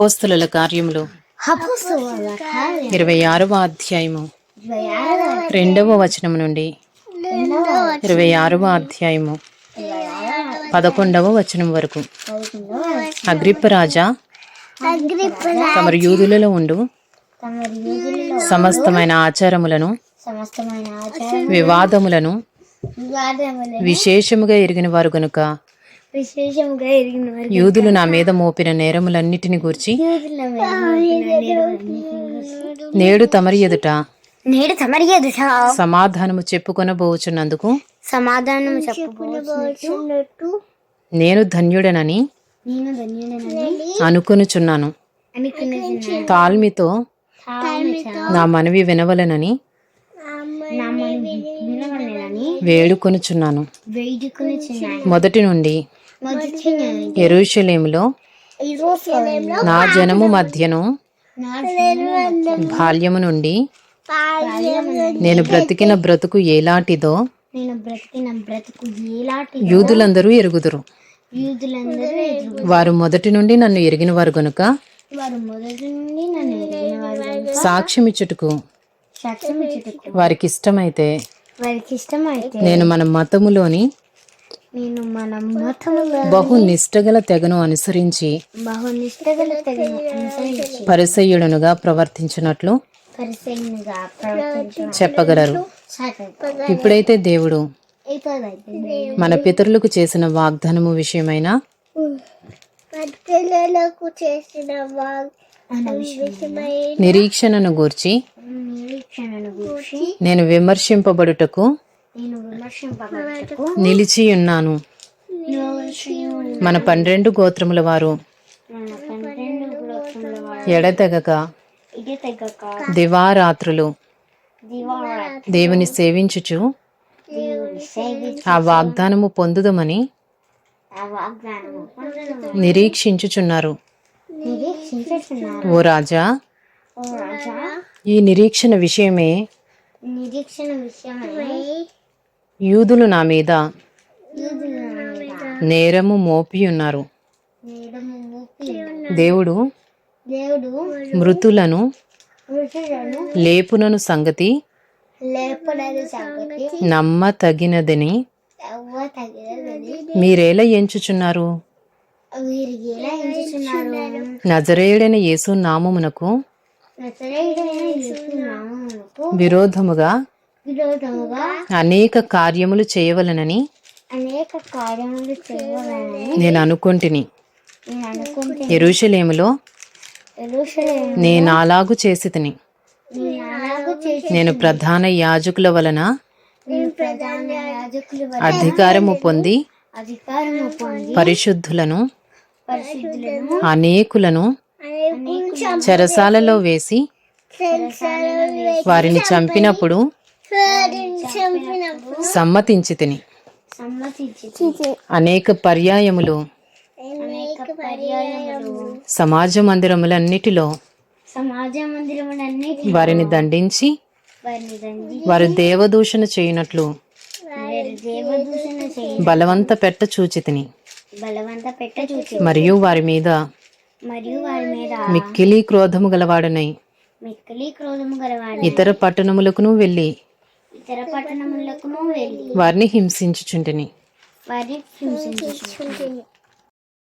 అపోస్తుల కార్యములు. ఇరవై ఆరవ అధ్యాయము. రెండవ వచనం నుండి. ఇరవై ఆరవ అధ్యాయము. పదకొండవ వచనం వరకు. అగ్రిప్పరాజా తమరు యూదులలో ఉండు. సమస్తమైన ఆచారములను వివాదములను విశేషముగా ఎరిగిన వారు గనుక విశేషంగా ఎరిగిన వారు యూదులు నా మీద మోపిన నేరములన్నిటిని గూర్చి నేడు తమరి ఎదుట నేడు తమరి ఎదుట సమాధానము చెప్పుకొనబోచున్నందుకు సమాధానం చెప్పబోతున్నట్టు నేను ధన్యుడనని నేను ధన్యుడనని అనుకొనుచున్నాను. తాల్మితో నా మనవి వినవలనని నా మనవి వినవలెనని వేడుకొనుచున్నాను. వేడుకుని చిన్నాను మొదటి నుండి ఎరుషలేములో నా జనము మధ్యను బాల్యము నుండి నేను బ్రతికిన బ్రతుకు ఎలాంటి యూదులందరూ ఎరుగుదురు. వారు మొదటి నుండి నన్ను ఎరిగిన వారు గనుక సాక్ష్యం ఇచ్చుటకు వారికి ఇష్టమైతే నేను మన మతములోని నేను మన బహు నిష్టగల తెగను అనుసరించి తెగను అనుసరించి పరిసయ్యుడనుగా ప్రవర్తించినట్లు చెప్పగలరు. ఇప్పుడైతే దేవుడు మన పితరులకు చేసిన వాగ్దానము విషయమైన? నిరీక్షణను గూర్చి నేను విమర్శింపబడటకు నిలిచి ఉన్నాను. మన పన్నెండు గోత్రముల వారు మన పన్నెండు గోత్రముల వారు ఎడతెగక దివారాత్రులు దివారా దేవుని సేవించుచు ఆ వాగ్దానము పొందుదమని ఆ వాగ్దానము పొందడం నిరీక్షించుచున్నారు. నిరీక్షించుచున్నారు. ఓ రాజా ఓ రాజా ఈ నిరీక్షణ విషయమే నిరీక్షణ విషయమై యూదులు నా మీద నేరము మోపి ఉన్నారు. దేవుడు దేవుడు మృతులను లేపునను సంగతి అవ్వ తగినదని మీరేలా ఎంచుచున్నారు? నజరేయుడైన యేసు నామమునకు విరోధముగా విరోధముగా అనేక కార్యములు చేయవలనని అనేక కార్యములు చేయవాలని నేను అనుకొంటిని. ఎరుషలేములో ఎరుషలేము నేను అలాగు చేసి తిని నేను ప్రధాన యాజకుల వలన అధికారము పొంది పరిశుద్ధులను అనేకులను అనేక చెరసాలలో వేసి వారిని చంపినప్పుడు సమ్మతించి తిని. అనేక పర్యాయములు సమాజ మందిరములన్నిటిలో వారిని దండించి వారు దేవదూషణ చేయునట్లు బలవంత పెట్ట చూచి తిని. బలవంత పెట్ట చూచి మరియు వారి మీద మరియు వారి మీద మిక్కిలి క్రోధము గలవాడనై. మిక్కిలి క్రోధము గలవాడు ఇతర పట్టణములకును వెళ్ళి ఇతర పట్టణములకును వెళ్ళి వారిని హింసించుచుంటిని. వారిని హింసించుచుంటిని.